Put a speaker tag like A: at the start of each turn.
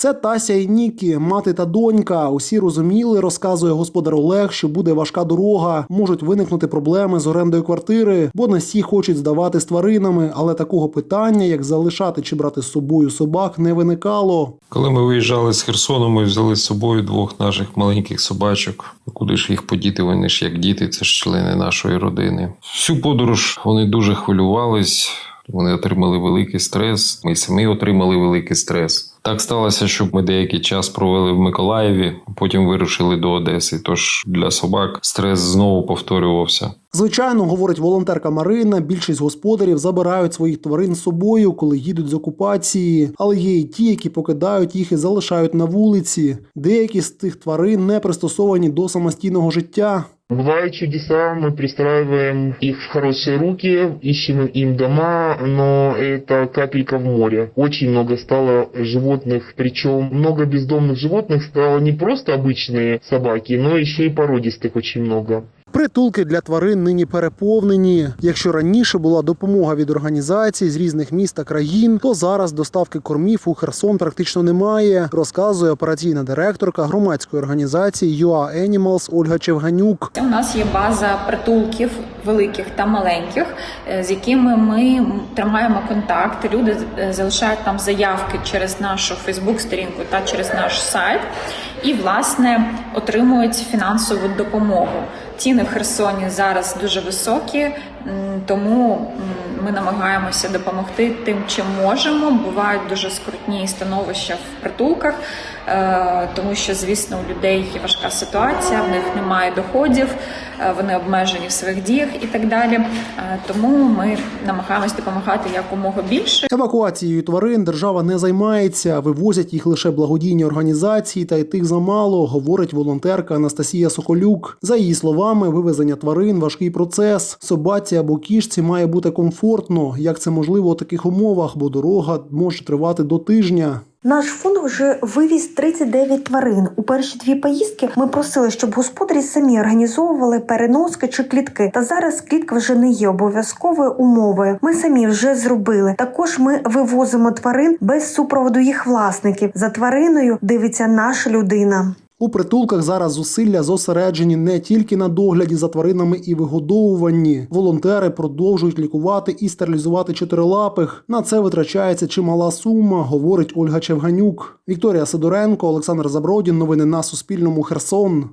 A: Це Тася і Нікі, мати та донька. Усі розуміли, розказує господар Олег, що буде важка дорога. Можуть виникнути проблеми з орендою квартири, бо не всі хочуть здавати з тваринами, але такого питання, як залишати чи брати з собою собак, не виникало.
B: Коли ми виїжджали з Херсону, ми взяли з собою двох наших маленьких собачок. Куди ж їх подіти? Вони ж як діти, це ж члени нашої родини. Всю подорож вони дуже хвилювались. Вони отримали великий стрес. Ми самі отримали великий стрес. Так сталося, що ми деякий час провели в Миколаєві, потім вирушили до Одеси. Тож для собак стрес знову повторювався.
A: Звичайно, говорить волонтерка Марина, більшість господарів забирають своїх тварин з собою, коли їдуть з окупації, але є і ті, які покидають їх і залишають на вулиці. Деякі з тих тварин не пристосовані до самостійного життя.
C: Бывают чудеса, мы пристраиваем их в хорошие руки, ищем им дома, но это капелька в море. Очень много стало животных, причем много бездомных животных стало не просто обычные собаки, но еще и породистых очень много.
A: Притулки для тварин нині переповнені. Якщо раніше була допомога від організацій з різних міст та країн, то зараз доставки кормів у Херсон практично немає, розказує операційна директорка громадської організації UA Animals Ольга Чевганюк.
D: У нас є база притулків великих та маленьких, е, з якими ми тримаємо контакт. Люди е, залишають там заявки через нашу Фейсбук-сторінку та через наш сайт, і власне отримують фінансову допомогу. Ціни в Херсоні зараз дуже високі, тому ми намагаємося допомогти тим, чим можемо. Бувають дуже скрутні становища в притулках, е, тому що, звісно, у людей є важка ситуація, в них немає доходів, е, вони обмежені в своїх діях і так далі. Е, Тому ми намагаємось допомагати якомога більше.
A: Евакуацією тварин держава не займається, вивозять їх лише благодійні організації, та й тих замало, говорить волонтерка Анастасія Соколюк. За її словами, вивезення тварин важкий процес. Собаці або кішці має бути комфортно. Як це можливо у таких умовах, бо дорога може тривати до тижня.
E: Наш фонд вже вивіз 39 тварин. У перші дві поїздки ми просили, щоб господарі самі організовували переноски чи клітки. Та зараз клітка вже не є обов'язковою умовою. Ми самі вже зробили. Також ми вивозимо тварин без супроводу їх власників. За твариною дивиться наша людина.
A: У притулках зараз зусилля зосереджені не тільки на догляді за тваринами і вигодовуванні. Волонтери продовжують лікувати і стерилізувати чотирилапих. На це витрачається чимала сума, говорить Ольга Чевганюк. Вікторія Сидоренко, Олександр Забродін. Новини на Суспільному. Херсон.